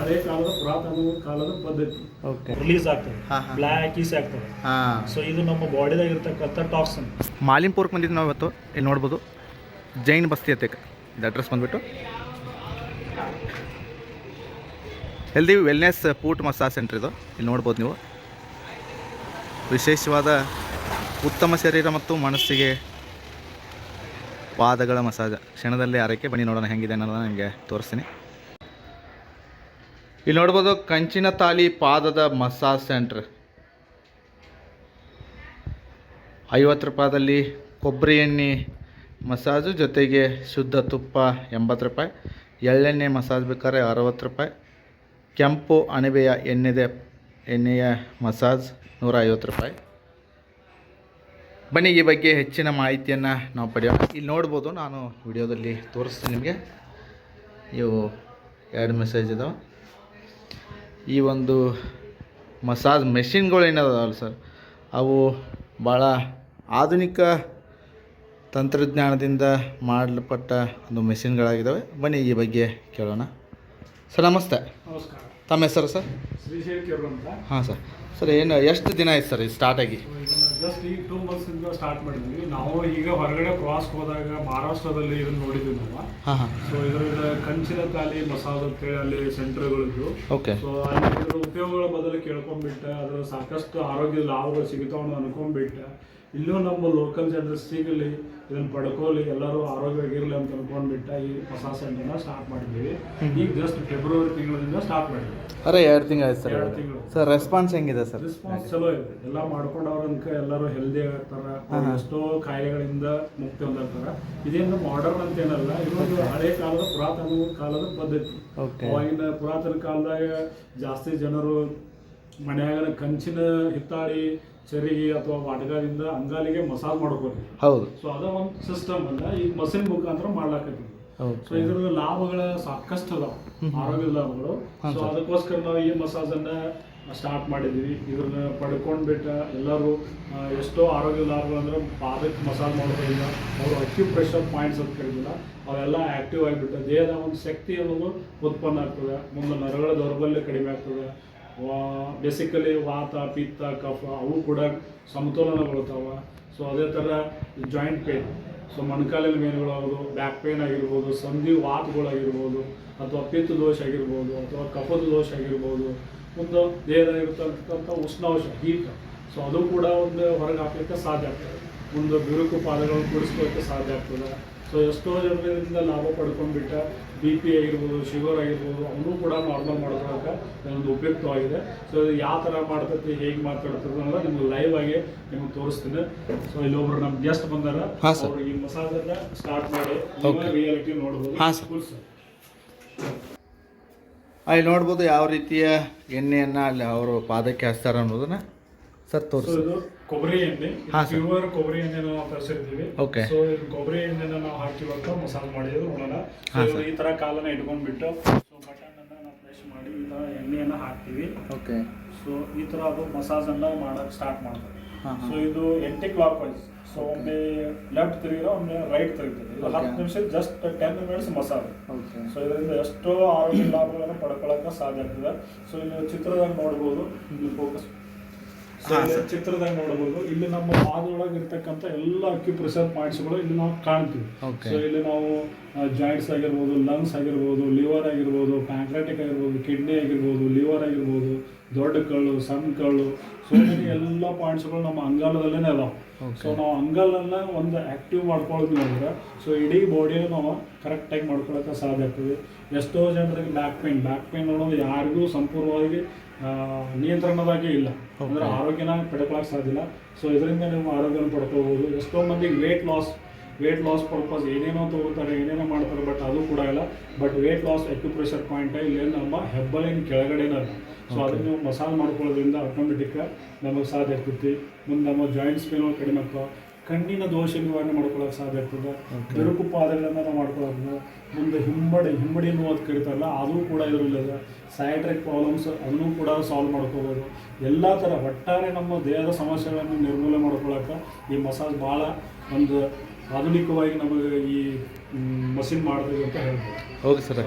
ಹಳೆ ಕಾಲದ ಪುರಾತನ ಕಾಲದ ಪದ್ಧತಿ. ಓಕೆ ರಿಲೀಸ್ ಆಗ್ತದೆ. ಬ್ಲ್ಯಾಕ್ ಈಸ್ ಆಗ್ತದೆ. ಸೊ ಇದು ನಮ್ಮ ಬಾಡಿದಾಗ ಇರ್ತಕ್ಕಂಥ ಟಾಕ್ಸಿನ್ ಮಾಲಿಂಪುರಕ್ಕೆ ಬಂದಿದ್ದು ನಾವು ಇವತ್ತು. ಇಲ್ಲಿ ನೋಡ್ಬೋದು. ಜೈನ್ ಬಸ್ತಿ ಅತ್ತೆ ಇದು ಅಡ್ರೆಸ್ ಬಂದ್ಬಿಟ್ಟು. Healthy wellness foot massage centre ಇದು. ಇಲ್ಲಿ ನೋಡ್ಬೋದು ನೀವು. ವಿಶೇಷವಾದ ಉತ್ತಮ ಶರೀರ ಮತ್ತು ಮನಸ್ಸಿಗೆ ಪಾದಗಳ ಮಸಾಜ್ ಕ್ಷಣದಲ್ಲಿ ಆರೈಕೆ. ಬನ್ನಿ ನೋಡೋಣ ಹೆಂಗಿದೆ ಅನ್ನೋದನ್ನ ನಿಮಗೆ ತೋರಿಸ್ತೀನಿ. ಇಲ್ಲಿ ನೋಡ್ಬೋದು ಕಂಚಿನ ತಾಲಿ ಪಾದದ ಮಸಾಜ್ ಸೆಂಟ್ರ್. ಐವತ್ತು ರೂಪಾಯಿದಲ್ಲಿ ಕೊಬ್ಬರಿ ಎಣ್ಣೆ ಮಸಾಜು, ಜೊತೆಗೆ ಶುದ್ಧ ತುಪ್ಪ ಎಂಬತ್ತು ರೂಪಾಯಿ. ಎಳ್ಳೆಣ್ಣೆ ಮಸಾಜ್ ಬೇಕಾದ್ರೆ ಅರವತ್ತು ರೂಪಾಯಿ. ಕೆಂಪು ಅಣಬೆಯ ಎಣ್ಣೆದೆ, ಎಣ್ಣೆಯ ಮಸಾಜ್ ನೂರ ಐವತ್ತು ರೂಪಾಯಿ. ಬನ್ನಿ, ಈ ಬಗ್ಗೆ ಹೆಚ್ಚಿನ ಮಾಹಿತಿಯನ್ನು ನಾವು ಪಡೆಯೋಣ. ಇಲ್ಲಿ ನೋಡ್ಬೋದು, ನಾನು ವಿಡಿಯೋದಲ್ಲಿ ತೋರಿಸ್ತೀನಿ ನಿಮಗೆ. ಇವು ಎರಡು ಮೆಸೇಜ್ ಇದಾವೆ. ಈ ಒಂದು ಮಸಾಜ್ ಮೆಷಿನ್ಗಳು ಏನದಲ್ಲ ಸರ್ ಅವು ಭಾಳ ಆಧುನಿಕ ತಂತ್ರಜ್ಞಾನದಿಂದ ಮಾಡಲ್ಪಟ್ಟ ಒಂದು ಮೆಷಿನ್ಗಳಾಗಿದ್ದಾವೆ ಬನ್ನಿ ಈ ಬಗ್ಗೆ ಕೇಳೋಣ. ಸರ್ ನಮಸ್ತೆ. ನಮಸ್ಕಾರ. ತಮ್ಮ ಹೆಸರು ಸರ್? ಶ್ರೀಶೈಲ್ ಅಂತ. ಹಾಂ ಸರ್. ಸರ್ ಏನು ಎಷ್ಟು ದಿನ ಆಯ್ತು ಸರ್ ಇದು ಸ್ಟಾರ್ಟ್ ಆಗಿ? ಇದನ್ನ ಜಸ್ಟ್ ಈಗ ಟೂ ಮಂತ್ಸ್ ಇಂದ ಸ್ಟಾರ್ಟ್ ಮಾಡಿದ್ವಿ. ನಾವು ಈಗ ಹೊರಗಡೆ ಪ್ರವಾಸ ಹೋದಾಗ ಮಹಾರಾಷ್ಟ್ರದಲ್ಲಿ ಇದನ್ನ ನೋಡಿದ್ವಿ ನಾವು. ಸೊ ಇದರಿಂದ ಕಂಚಿನ ತಾಲಿ ಮಸಾಲ ಅಂತೇಳಿ ಅಲ್ಲಿ ಸೆಂಟರ್ಗಳಿದ್ದು ಓಕೆ ಸೊ ಅಲ್ಲಿ ಉಪಯೋಗಗಳ ಬದಲು ಕೇಳ್ಕೊಂಡ್ಬಿಟ್ಟ. ಅದ್ರ ಸಾಕಷ್ಟು ಆರೋಗ್ಯದ ಲಾಭಗಳು ಸಿಗುತ್ತಾವ ಅನ್ಕೊಂಡ್ಬಿಟ್ಟ. ಇಲ್ಲೂ ನಮ್ಮ ಲೋಕಲ್ ಜನರು ಸಿಗಲಿ ಇದನ್ನು ಪಡ್ಕೊಳ್ಳಿ ಎಲ್ಲರೂ ಆರೋಗ್ಯವಾಗಿರಲಿ ಅಂತ ಅನ್ಕೊಂಡ್ಬಿಟ್ಟ ಈ ಹೊಸ ಸೆಂಟರ್ನ ಸ್ಟಾರ್ಟ್ ಮಾಡಿದ್ದೀವಿ. ಈಗ ಜಸ್ಟ್ ಫೆಬ್ರವರಿ ತಿಂಗಳಿಂದ ಸ್ಟಾರ್ಟ್ ಮಾಡಿದ್ವಿ ಅರೆ ಎರಡು ತಿಂಗಳು ಸರ್ ಎರಡು ತಿಂಗಳು. ಸರ್ ರೆಸ್ಪಾನ್ಸ್ ಹೆಂಗಿದೆ ಸರ್? ರೆಸ್ಪಾನ್ಸ್ ಚಲೋ ಇದೆ. ಎಲ್ಲ ಮಾಡ್ಕೊಂಡವ್ರ ಅನ್ಕ ಎಲ್ಲರೂ ಹೆಲ್ದಿ ಆಗ್ತಾರ. ಎಷ್ಟೋ ಕಾಯಿಲೆಗಳಿಂದ ಮುಕ್ತಿ ಹೊಂದಿರ್ತಾರೆ. ಇದೇನು ಮಾಡರ್ನ್ ಅಂತ ಏನಲ್ಲ ಇದೊಂದು ಹಳೆ ಕಾಲದ ಪುರಾತನ ಕಾಲದ ಪದ್ಧತಿ. ಅವಾಗಿನ ಪುರಾತನ ಕಾಲದಾಗ ಜಾಸ್ತಿ ಜನರು ಮನ್ಯಾಗ ಕಂಚಿನ ಹಿತ್ತಾಳಿ ಚರಿಗೆ ಅಥವಾ ವಾಟಕದಿಂದ ಅಂಗಾಲಿಗೆ ಮಸಾಜ್ ಮಾಡ್ಕೋರಿ ಹೌದು. ಸೊ ಅದ ಒಂದು ಸಿಸ್ಟಮ್ ಅಲ್ಲ ಈ ಮಸಿನ್ ಮುಖಾಂತರ ಮಾಡ್ಲಾಕತ್ತೀವಿ. ಸೊ ಓಕೆ ಇದ್ರ ಲಾಭಗಳ ಸಾಕಷ್ಟು ಅದಾವ ಆರೋಗ್ಯದ ಲಾಭಗಳು. ಸೊ ಅದಕ್ಕೋಸ್ಕರ ನಾವು ಈ ಮಸಾಜ್ ಅನ್ನ ಸ್ಟಾರ್ಟ್ ಮಾಡಿದ್ವಿ. ಇದನ್ನ ಪಡ್ಕೊಂಡ್ಬಿಟ್ಟ ಎಲ್ಲರೂ ಎಲ್ಲಾರು ಎಷ್ಟೋ ಆರೋಗ್ಯ ಲಾಭಗಳು ಅಂದ್ರೆ ಪಾದಕ್ಕೆ ಮಸಾಜ್ ಮಾಡೋದ್ರಿಂದ ಅವರು ಅಕ್ಯೂ ಪ್ರೆಷರ್ ಪಾಯಿಂಟ್ಸ್ ಅಂತ ಕರೀದಿಲ್ಲ ಅವೆಲ್ಲ ಆಕ್ಟಿವ್ ಆಗಿಬಿಟ್ಟು. ದೇಹದ ಒಂದು ಶಕ್ತಿ ಅನ್ನೋದು ಉತ್ಪನ್ನ ಆಗ್ತದೆ. ಮುಂದೆ ನರಗಳ ದೌರ್ಬಲ್ಯ ಕಡಿಮೆ ಆಗ್ತದೆ. ಬೇಸಿಕಲಿ ವಾತ, ಪಿತ್ತ, ಕಫ, ಅವು ಕೂಡ ಸಮತೋಲನಗೊಳ್ತಾವ. ಸೊ ಅದೇ ಥರ ಜಾಯಿಂಟ್ ಪೇನ್ ಸೊ ಮೊಣಕಾಲಿನ ಮೇನುಗಳಾಗೋದು ಬ್ಯಾಕ್ ಪೇನ್ ಆಗಿರ್ಬೋದು, ಸಂಧಿ ವಾತಗಳಾಗಿರ್ಬೋದು, ಅಥವಾ ಪಿತ್ತ ದೋಷ ಆಗಿರ್ಬೋದು, ಅಥವಾ ಕಫದ ದೋಷ ಆಗಿರ್ಬೋದು, ಒಂದು ದೇಹದಾಗಿರ್ತಕ್ಕಂಥ ಉಷ್ಣಾಂಶ ಹೀಟ್ ಸೊ ಅದು ಕೂಡ ಒಂದು ಹೊರಗೆ ಹಾಕಲಿಕ್ಕೆ ಸಾಧ್ಯ ಆಗ್ತದೆ. ಒಂದು ಬಿರುಕು ಪಾದಗಳನ್ನು ಕೂಡಿಸ್ಕೊಳ್ಳೋಕ್ಕೆ ಸಾಧ್ಯ ಆಗ್ತದೆ. ಸೊ ಎಷ್ಟೋ ಜನರಿಂದ ಲಾಭ ಪಡ್ಕೊಂಡ್ಬಿಟ್ಟ ಬಿ ಪಿ ಆಗಿರ್ಬೋದು ಶುಗರ್ ಆಗಿರ್ಬೋದು ಅವನು ಕೂಡ ನಾರ್ಮಲ್ ಮಾಡ್ಕೊಳಕ್ಕೆ ಒಂದು ಉಪಯುಕ್ತವಾಗಿದೆ. ಸೊ ಇದು ಯಾವ ಥರ ಮಾಡ್ತೈತಿ ಹೇಗೆ ಮಾತಾಡ್ತದೆ ಅನ್ನೋದು ನಿಮ್ಗೆ ಲೈವ್ ಆಗಿ ನಿಮ್ಗೆ ತೋರಿಸ್ತೀನಿ. ಸೊ ಇಲ್ಲೊಬ್ರು ನಮ್ಮ ಗೆಸ್ಟ್ ಬಂದಾರ ಅವ್ರಿಗೆ ಮಸಾಜನ್ನ ಸ್ಟಾರ್ಟ್ ಮಾಡಿ. ರಿಯಾಲಿಟಿ ನೋಡ್ಬೋದು. ಹಾಂ ಸರ್. ಅಲ್ಲಿ ನೋಡ್ಬೋದು ಯಾವ ರೀತಿಯ ಎಣ್ಣೆಯನ್ನು ಅಲ್ಲಿ ಅವರು ಪಾದಕ್ಕೆ ಹಚ್ತಾರೆ ಅನ್ನೋದನ್ನು ಸರ್ ತೋರಿಸಿ ಕೊಬ್ಬರಿ ಎಣ್ಣೆ. ಪ್ಯೂರ್ ಕೊಬ್ಬರಿ ಎಣ್ಣೆ ನಾವು ತರಿಸಿರ್ತೀವಿ. ಓಕೆ. ಸೊ ಇದು ಕೊಬ್ಬರಿ ಎಣ್ಣೆನ ನಾವು ಹಾಕಿವಾಗ ಮಸಾಜ್ ಮಾಡಿದ್ರು ಸರ್. ಈ ತರ ಕಾಲನ್ನ ಇಟ್ಕೊಂಡ್ಬಿಟ್ಟು ಸೊ ಬಟನ್ ಅನ್ನ ನಾವು ಫ್ರೆಶ್ ಮಾಡಿ ಈ ತರ ಎಣ್ಣೆಯನ್ನ ಹಾಕ್ತೀವಿ. ಓಕೆ. ಸೊ ಈ ತರ ಅದು ಮಸಾಜ್ ಅನ್ನ ಮಾಡಕ್ ಸ್ಟಾರ್ಟ್ ಮಾಡ್ತಾರೆ. ಸೊ ಇದು ಎಂಟಿ ಕ್ಲಾಕ್ ವೈಸ್ ಸೊ ಒಮ್ಮೆ ಲೆಫ್ಟ್ ತಿರುಗಿದ್ರೆ ಒಮ್ಮೆ ರೈಟ್ ತಿರುಗ್ತದೆ. ಇದು ಹತ್ತು ನಿಮಿಷ just ten minutes massage. Okay. So ಇದರಿಂದ ಎಷ್ಟೋ ಆರೋಗ್ಯ ಲಾಭಗಳನ್ನು ಪಡ್ಕೊಳ್ಳೋಕೆ ಸಾಧ್ಯ ಆಗ್ತದೆ. ಸೊ ಇಲ್ಲಿ ಚಿತ್ರದಾಗ ನೋಡ್ಬೋದು. ಇಲ್ಲಿ ಫೋಕಸ್. ಚಿತ್ರದಾಗ ನೋಡಬಹುದು. ಇಲ್ಲಿ ನಮ್ಮ ಪಾದದೊಳಗೆ ಇರ್ತಕ್ಕಂಥ ಎಲ್ಲ ಅಕ್ಯುಪ್ರೆಷರ್ ಪಾಯಿಂಟ್ಸ್ಗಳು ಇಲ್ಲಿ ನಾವು ಕಾಣ್ತೀವಿ. ಸೊ ಇಲ್ಲಿ ನಾವು ಜಾಯಿಂಟ್ಸ್ ಆಗಿರ್ಬೋದು ಲಂಗ್ಸ್ ಆಗಿರ್ಬೋದು ಲಿವರ್ ಆಗಿರ್ಬೋದು ಪ್ಯಾಂಕ್ರಾಟಿಕ್ ಆಗಿರ್ಬೋದು ಕಿಡ್ನಿ ಆಗಿರ್ಬೋದು ಲಿವರ್ ಆಗಿರ್ಬೋದು ದೊಡ್ಡ ಕಳ್ಳು ಸಣ್ಣ ಕಳ್ಳು ಸೊ ಎಲ್ಲ ಪಾಯಿಂಟ್ಸ್ಗಳು ನಮ್ಮ ಅಂಗಾಲದಲ್ಲೇ ಅದಾವ. ಸೊ ನಾವು ಅಂಗಾಲನ್ನ ಒಂದು ಆಕ್ಟಿವ್ ಮಾಡ್ಕೊಳ್ತೀವಿ ಅಂದ್ರೆ ಸೊ ಇಡೀ ಬಾಡಿಯನ್ನು ನಾವು ಕರೆಕ್ಟಾಗಿ ಮಾಡ್ಕೊಳ್ಳೋಕೆ ಸಾಧ್ಯ ಆಗ್ತದೆ. ಎಷ್ಟೋ ಜನರಿಗೆ ಬ್ಯಾಕ್ ಪೇನ್ ಬ್ಯಾಕ್ ಪೇನ್ ಅನ್ನೋದು ಯಾರಿಗೂ ಸಂಪೂರ್ಣವಾಗಿ ನಿಯಂತ್ರಣದಾಗೆ ಇಲ್ಲ. ಅಂದ್ರೆ ಆರೋಗ್ಯನ ಪಡ್ಕೊಳಕ್ಕೆ ಸಾಧ್ಯ ಇಲ್ಲ. ಸೊ ಇದರಿಂದ ನೀವು ಆರೋಗ್ಯನ ಪಡ್ಕೋಬಹುದು. ಎಷ್ಟೋ ಮಂದಿಗೆ weight loss weight loss purpose ಏನೇನೋ ತಗೋತಾರೆ ಏನೇನೋ ಮಾಡ್ತಾರೆ ಬಟ್ ಅದು ಕೂಡ ಇಲ್ಲ. But weight loss acupressure point ಇಲ್ಲಿ ನಮ್ಮ ಹೆಬ್ಬಲಿನ ಕೆಳಗಡೆನ ಸೊ ಅದನ್ನ ನೀವು ಮಸಾಜ್ ಮಾಡ್ಕೊಳ್ಳೋದ್ರಿಂದ ಆಟೋಮೆಟಿಕ್ ನಮಗೆ ಸಾಧ್ಯ ಆಗ್ತೈತಿ. ಮುಂದೆ ನಮ್ಮ ಜಾಯಿಂಟ್ಸ್ ಪೇನ್ ಕಡಿಮೆ ಆಗ್ತಾವ. ಕಣ್ಣಿನ ದೋಷ ನಿವಾರಣೆ ಮಾಡ್ಕೊಳ್ಳೋಕೆ ಸಾಧ್ಯ ಆಗ್ತದೆ. ಬೆರುಕು ಪಾದಗಳನ್ನ ನಾವು ಮಾಡ್ಕೊಳ್ಳೋದು ಮುಂದೆ ಹಿಂಬಡಿ ಹಿಂಬಡಿ ಅನ್ನೋದು ಕರಿತಾರಲ್ಲ ಅದು ಕೂಡ ಇದರಲ್ಲಿದೆ ಸ್ಯಾಟ್ರಿಕ್ ಪ್ರಾಬ್ಲಮ್ಸ್ ಅದನ್ನು ಕೂಡ ಸಾಲ್ವ್ ಮಾಡ್ಕೋಬೋದು. ಎಲ್ಲ ಥರ ಒಟ್ಟಾರೆ ನಮ್ಮ ದೇಹದ ಸಮಸ್ಯೆಗಳನ್ನು ನಿರ್ಮೂಲನೆ ಮಾಡ್ಕೊಳ್ಳೋಕೆ ಈ ಮಸಾಜ್ ಭಾಳ ಒಂದು ಆಧುನಿಕವಾಗಿ ನಮಗೆ ಈ ಮಷಿನ್ ಮಾಡಿದ್ವಿ ಅಂತ ಹೇಳ್ಬೋದು. ಓಕೆ ಸರ್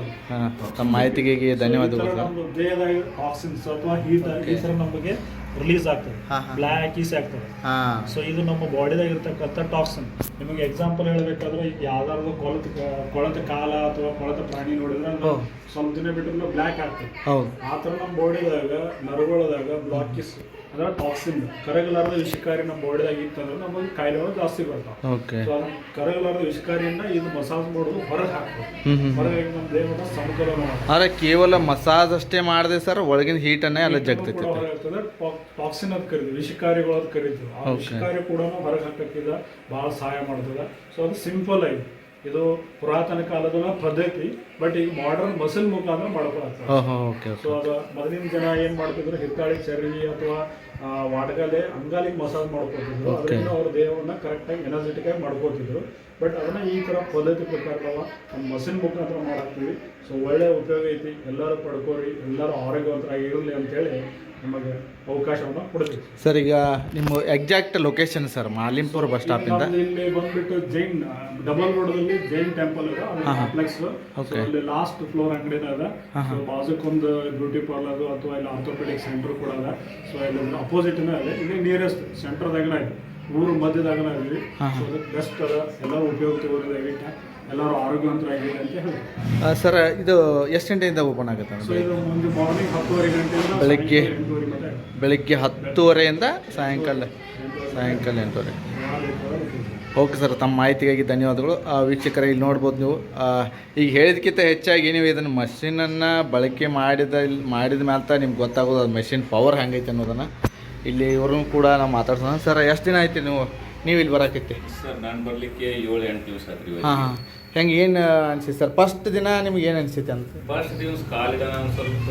ತಮ್ಮ ಮಾಹಿತಿಗೆ ಧನ್ಯವಾದಗಳು ದೇಹದ ಆಕ್ಸಿಜನ್ಸ್ ಅಥವಾ ಹೀಟ್ ಈ ಥರ ನಮಗೆ ರಿಲೀಸ್ ಆಗ್ತದೆ. ಬ್ಲ್ಯಾಕ್ ಈಸ್ ಆಗ್ತದೆ. ಸೊ ಇದು ನಮ್ಮ ಬಾಡಿದಾಗ ಇರ್ತಕ್ಕಂಥ ಟಾಕ್ಸಿನ್ ನಿಮಗೆ ಎಕ್ಸಾಂಪಲ್ ಹೇಳಬೇಕಾದ್ರೆ ಈಗ ಯಾವ್ದಾದ್ರು ಕೊಳತ ಕೊಳತ ಕಾಲ ಅಥವಾ ಕೊಳತ ಪ್ರಾಣಿ ನೋಡಿದ್ರೆ ಸ್ವಲ್ಪ ದಿನ ಬಿಟ್ಟರೆ ಬ್ಲ್ಯಾಕ್ ಆಗ್ತದೆ. ಆ ಥರ ನಮ್ಮ ಬಾಡಿದಾಗ ನರಗಳದಾಗ ಬ್ಲಾಕಿಸ್ ಅಂದ್ರೆ ಟಾಕ್ಸಿನ್ ಕರಗಲಾರದ ವಿಷಕಾರಿ ನಮ್ಮ ಬಾಡಿದಾಗ ಇತ್ತಂದ್ರೆ ನಮಗೆ ಕಾಯಿಲೆಗಳು ಜಾಸ್ತಿ ಬರ್ತಾವೆ. ಸೊ ಕರಗಲಾರದ ವಿಷಕಾರಿಯಿಂದ ಇದು ಮಸಾಜ್ ಮಾಡೋದು ಹೊರಗೆ ಹಾಕ್ತದೆ. ಹೊರಗೆ ನಮ್ಮ ದೇಹದ ಸಮತೋಲನ ಅರೆ ಕೇವಲ ಮಸಾಜ್ ಅಷ್ಟೇ ಮಾಡಿದೆ ಸರ್ ಒಳಗಿನ ಹೀಟನ್ನೇ ಅಲ್ಲ ಜಗ್ತೈತಿ. ಟಾಕ್ಸಿನ್ ಅಂತ ಕರಿತೀವಿ ವಿಷಕಾರಿಗಳು ಅಂತ ಕರಿತೀವಿ ಆ. ವಿಷಕಾರಿ ಕೂಡ ಹೊರಗೆ ಹಾಕಕ್ಕಿದ ಭಾಳ ಸಹಾಯ ಮಾಡ್ತದ. ಸೊ ಅದು ಸಿಂಪಲ್ ಆಗಿ ಇದು ಪುರಾತನ ಕಾಲದ ಪದ್ಧತಿ ಬಟ್ ಈಗ ಮಾಡರ್ನ್ ಮಸಲ್ ಮುಖಾಂತರ ಓಕೆ ಸೊ ಅದು ಮೊದಲಿನ ಜನ ಏನ್ ಮಾಡ್ತಿದ್ರು ಹಿತ್ತಾಳಿ ಚರ್ವಿ ಅಥವಾ ವಾಡಗಾಲೆ ಅಂಗಾಲಿಗೆ ಮಸಾಜ್ ಮಾಡ್ಕೊತಿದ್ರು. ಅದರಿಂದ ಅವ್ರ ದೇಹವನ್ನ ಕರೆಕ್ಟಾಗಿ ಎನರ್ಜೆಟಿಕ್ ಆಗಿ ಮಾಡ್ಕೋತಿದ್ರು. ಬಟ್ ಅದನ್ನ ಈ ತರ ಪದ್ಧತಿ ಪ್ರಕಾರ ನಾವು ನಮ್ಮ ಮಸಿನ್ ಮುಖಾಂತರ ಮಾಡಾಕ್ತೀವಿ. ಸೊ ಒಳ್ಳೆ ಉಪಯೋಗ ಐತಿ. ಎಲ್ಲರೂ ಪಡ್ಕೋರಿ ಎಲ್ಲರೂ ಆರೋಗ್ಯವಂತರಾಗಿ ಇರಲಿ ಅಂತೇಳಿ ನಿಮಗೆ ಅವಕಾಶವನ್ನು ಕೊಡ್ತೀವಿ. ಸರ್ ಈಗ ನಿಮ್ಮ exact location sir Malimpura bus ಸ್ಟಾಪಿಂದ ಇಂದ? ಇಲ್ಲಿ ಬಂದ್ಬಿಟ್ಟು ಜೈನ್ ಡಬಲ್ ರೋಡಲ್ಲಿ ಜೈನ್ ಟೆಂಪಲ್ ಇದೆ. ಕಾಂಪ್ಲೆಕ್ಸ್ ಅಲ್ಲಿ ಲಾಸ್ಟ್ ಫ್ಲೋರ್ ಅಂಗಡಿ ಇದೆ. ಸೊ ಬಾಜುಕೊಂದು ಬ್ಯೂಟಿ ಪಾರ್ಲರ್ ಅಥವಾ ಇಲ್ಲಿ ಆರ್ಥೋಪೆಡಿಕ್ ಸೆಂಟರ್ ಕೂಡ ಅದ ಸೊ ಇಲ್ಲಿ ಅಪೋಸಿಟ್ ಇದೆ ಇಲ್ಲಿ ನಿಯರೆಸ್ಟ್ ಸೆಂಟರ್ದಾಗ ಇದೆ. ಊರು ಮಧ್ಯದಾಗ ಇದೆ. ಬೆಸ್ಟ್ ಅದ. ಎಲ್ಲ ಉಪಯೋಗ ತಗೋರಿ ದಯವಿಟ್ಟು ಎಲ್ಲರೂ ಆರೋಗ್ಯವಂತರಾಗಿದೆ ಅಂತ ಹೇಳಿ ಸರ್ ಇದು ಎಷ್ಟು ಗಂಟೆಯಿಂದ ಓಪನ್ ಆಗುತ್ತೆ ಸೊ ಅಂದ್ರೆ ಇದು ಮಾರ್ನಿಂಗ್ ಹತ್ತುವರೆ ಗಂಟೆಯಿಂದ ಬೆಳಗ್ಗೆ. ಸಾಯಂಕಾಲ ಎಂಟೂವರೆ ಮಟ್ಟ ಇದೆ. ಬೆಳಿಗ್ಗೆ ಹತ್ತುವರೆಯಿಂದ ಸಾಯಂಕಾಲ ಸಾಯಂಕಾಲ ಎಂಟುವರೆ. ಓಕೆ ಸರ್ ತಮ್ಮ ಮಾಹಿತಿಗಾಗಿ ಧನ್ಯವಾದಗಳು ಆ, ವೀಕ್ಷಕರೇ ಇಲ್ಲಿ ನೋಡ್ಬೋದು ನೀವು ಆ, ಈಗ ಹೇಳಿದಕ್ಕಿಂತ ಹೆಚ್ಚಾಗಿ ನೀವು ಇದನ್ನು ಮಷಿನನ್ನು ಬಳಕೆ ಮಾಡಿದ ಮಾಡಿದ ಮ್ಯಾಲ ನಿಮ್ಗೆ ಗೊತ್ತಾಗೋದು ಅದು ಮಷಿನ್ ಪವರ್ ಹೆಂಗೈತೆ ಅನ್ನೋದನ್ನು ಇಲ್ಲಿ ಇವ್ರನ್ನೂ ಕೂಡ ನಾವು ಮಾತಾಡ್ಸೋಣ ಸರ್ ಎಷ್ಟು ದಿನ ಆಯ್ತು ನೀವು ನೀವು ಇಲ್ಲಿ ಬರಾಕೈತಿ ಸರ್ ನಾನು ಬರಲಿಕ್ಕೆ ಏಳು ಎಂಟು ದಿವಸ ಆದ್ರಿ ಹಾಂ ಹಾಂ. ಹೆಂಗೆ ಏನು ಅನ್ಸಿತ್ತು ಸರ್? ಫಸ್ಟ್ ದಿನ ನಿಮ್ಗೆ ಏನು ಅನಿಸುತ್ತೆ ಅಂತ? ಫಸ್ಟ್ ದಿವಸ ಕಾಲಿಡ ಒಂದ್ ಸ್ವಲ್ಪ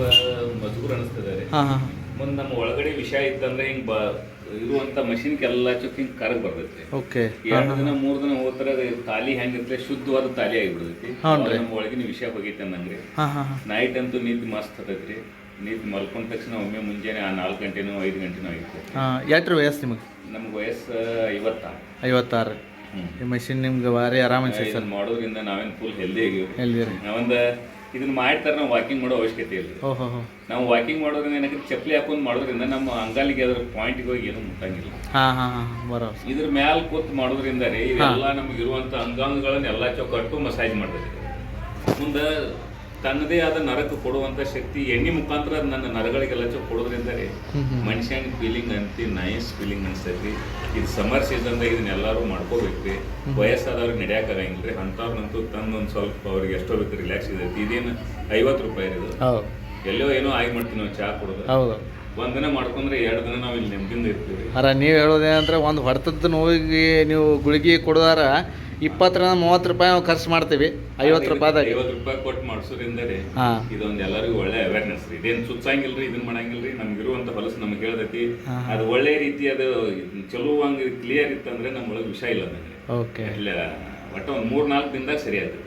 ಮಜಬೂರ್ ಅನಿಸ್ತಿದ್ದಾರೆ ಹಾಂ ಹಾಂ ಮುಂದೆ ನಮ್ಮ ಒಳಗಡೆ ವಿಷಯ ಇತ್ತಂದ್ರೆ ಹಿಂಗ್ ಬ ಇರುವಂತ ಮಷಿನ್ಗೆಲ್ಲ ಎಲ್ಲ ಚುಕ್ ಹಿಂಗ್ ಕರಗ್ ಬರ್ತೈತಿ ಓಕೆ. ಎರಡು ದಿನ ಮೂರು ದಿನ ಹೋದ್ರೆ ಅದು ತಾಲಿ ಶುದ್ಧವಾದ ತಾಲಿ ಆಗಿಬಿಡ್ತೈತಿ. ಹೌನ್ರಿ. ನಮ್ಮ ಒಳಗಿನ ವಿಷಯ ಹೋಗೈತೆ ಅನ್ನಂಗ್ರಿ ಹಾಂ ಹಾಂ ಹಾಂ. ನೈಟ್ ಅಂತೂ ನಿದ್ದೆ ಮಸ್ತ್ ಹತ್ತೈತ್ರಿ. ನಿದ್ದೆ ಮಲ್ಕೊಂಡ ತಕ್ಷಣ ಒಮ್ಮೆ ಮುಂಜಾನೆ ಆ ನಾಲ್ಕು ಗಂಟೆನೋ ಐದು ಗಂಟೆನೋ ಆಗಿತ್ತು ಹಾಂ ಎಷ್ಟು ವಯಸ್ಸು ನಿಮಗೆ? ನಮ್ಗೆ ವಯಸ್ಸು ಐವತ್ತ ಐವತ್ತಾರು. ಹ್ಮ್. ಈ ಮಷಿನ್ ನಿಮ್ಗೆ ಭಾರಿ ಆರಾಮ ಅನ್ಸುತ್ತೆ ಸರ್. ಇದನ್ನ ಮಾಡೋದ್ರಿಂದ ನಾವೇನ್ ಫುಲ್ ಹೆಲ್ದಿ ಆಗಿವಿ. ಎಲ್ಲಿ ರೀ. ನಾವೊಂದು ಇದನ್ನ ಮಾಡ್ತಾರೆ ನಾವು ವಾಕಿಂಗ್ ಮಾಡೋ ಅವಶ್ಯಕತೆ ಇಲ್ಲ ಓಹೋ ಹೋ ನಾವು ವಾಕಿಂಗ್ ಮಾಡೋದ್ರಿಂದ ಏನಕ್ಕೆ ಚಪ್ಪಲಿ ಹಾಕೊಂಡು ಮಾಡೋದ್ರಿಂದ ನಮ್ಮ ಅಂಗಾಲಿಗೆ ಅದ್ರ ಪಾಯಿಂಟ್ಗೆ ಹೋಗಿ ಏನು ಮುಟ್ಟಂಗಿಲ್ಲ. ಹಾಂ ಹಾಂ ಹಾಂ ಬರೋ ಇದ್ರ ಮ್ಯಾಲ ಕೂತ್ ಮಾಡೋದ್ರಿಂದ ರೀ ಇವೆಲ್ಲ ನಮ್ಗೆ ಇರುವಂತ ಅಂಗಾಂಗಗಳನ್ನ ಎಲ್ಲ ಚೊಕ್ಕಟ್ಟು ಮಸಾಜ್ ಮಾಡ್ತೈತಿ ಮುಂದೆ ತನ್ನದೇ ಆದ ನರಕ ಕೊಡುವಂತ ಶಕ್ತಿ ಎಣ್ಣೆ ಮುಖಾಂತರ ನನ್ನ ನರಗಳಿಗೆಲ್ಲ ಕೊಡೋದ್ರಿಂದರೆ. ಮನುಷ್ಯನ ಫೀಲಿಂಗ್ ಅಂತಿ ನೈಸ್ ಫೀಲಿಂಗ್ ಅನ್ಸೈತಿ ಇದು ಸಮರ್ ಸೀಸನ್ದಾಗ ಇದನ್ನ ಎಲ್ಲಾರು ಮಾಡ್ಕೋಬೇಕ್ರಿ. ವಯಸ್ಸಾದವ್ರಿಗೆ ನಡೆಯಕ್ಕಾಗಂಗಿಲ್ಲ ರೀ ಅಂಥವ್ರನ್ನಂತೂ ತಂದು ಒಂದು ಸ್ವಲ್ಪ ಅವ್ರಿಗೆ ಎಷ್ಟೋ ಬೇಕು ರಿಲ್ಯಾಕ್ಸ್ ಇದೈತಿ ಇದೇನು ಐವತ್ತು ರೂಪಾಯಿ ಇರೋದು ಇದು? ಎಲ್ಲೋ ಏನೋ ಆಗಿ ಮಾಡ್ತೀವಿ ನಾವು ಚಹಾ ಕುಡೋದು. ಹೌದು. ಒಂದಿನ ಮಾಡ್ಕೊಂಡ್ರೆ ಎರಡು ದಿನ ನಾವು ಇಲ್ಲಿ ನೆಮ್ಮದಿಯಿಂದ ಇರ್ತೀವಿ ಅರ ನೀವು ಹೇಳೋದೇನಂದ್ರೆ ಒಂದು ಹೊಡೆತದ ನೋವಿಗೆ ನೀವು ಗುಳಿಗೆ ಕೊಡೋದಾರ ಇಪ್ಪತ್ತರಿಂದ ಮೂವತ್ತು ರೂಪಾಯಿ ನಾವು ಖರ್ಚು ಮಾಡ್ತೀವಿ ಐವತ್ತು ರೂಪಾಯಿದಾಗ ಐವತ್ತು ರೂಪಾಯಿ ಕೊಟ್ಟು ಮಾಡಿಸೋದ್ರಿಂದ ರೀ ಹಾಂ. ಇದೊಂದು ಎಲ್ಲರಿಗೂ ಒಳ್ಳೆ ಅವೇರ್ನೆಸ್ ರೀ. ಇದೇನು ಸುತ್ತಾಗಿಲ್ರಿ ಇದನ್ನ ಮಾಡಂಗಿಲ್ರಿ ನಮ್ಗೆ ಇರುವಂತ ಹೊಲಸು ನಮ್ಗೆ ಹೇಳ್ದೈತಿ ಹಾ. ಅದು ಒಳ್ಳೆ ರೀತಿ ಅದು ಚಲೋ ಹಂಗೆ ಕ್ಲಿಯರ್ ಇತ್ತಂದ್ರೆ ನಮ್ಮೊಳಗೆ ವಿಷಯ ಇಲ್ಲ ಓಕೆ. ಇಲ್ಲ ಒಟ್ಟು ಒಂದು ಮೂರು ನಾಲ್ಕು ದಿನದಾಗ ಸರಿ ಆಯ್ತು.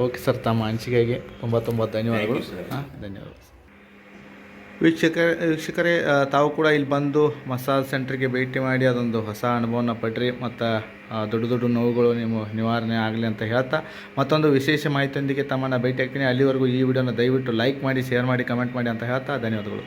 ಓಕೆ ಸರ್ ತಮ್ಮ ಅನಿಸಿಕೆಗೆ ತುಂಬ ತುಂಬ ಧನ್ಯವಾದಗಳು. Thank you, sir. ಹಾಂ ಧನ್ಯವಾದಗಳು. ವೀಕ್ಷಕ ವೀಕ್ಷಕರೇ ತಾವು ಕೂಡ ಇಲ್ಲಿ ಬಂದು ಮಸಾಜ್ ಸೆಂಟ್ರಿಗೆ ಭೇಟಿ ಮಾಡಿ ಅದೊಂದು ಹೊಸ ಅನುಭವನ ಪಡ್ರಿ. ಮತ್ತು ದೊಡ್ಡ ದೊಡ್ಡ ನೋವುಗಳು ನಿಮ್ಮ ನಿವಾರಣೆ ಆಗಲಿ ಅಂತ ಹೇಳ್ತಾ ಮತ್ತೊಂದು ವಿಶೇಷ ಮಾಹಿತಿಯೊಂದಿಗೆ ತಮ್ಮನ್ನು ಭೇಟಿ ಆಗ್ತೀನಿ ಅಲ್ಲಿವರೆಗೂ ಈ ವಿಡಿಯೋನ ದಯವಿಟ್ಟು ಲೈಕ್ ಮಾಡಿ ಶೇರ್ ಮಾಡಿ ಕಮೆಂಟ್ ಮಾಡಿ ಅಂತ ಹೇಳ್ತಾ ಧನ್ಯವಾದಗಳು.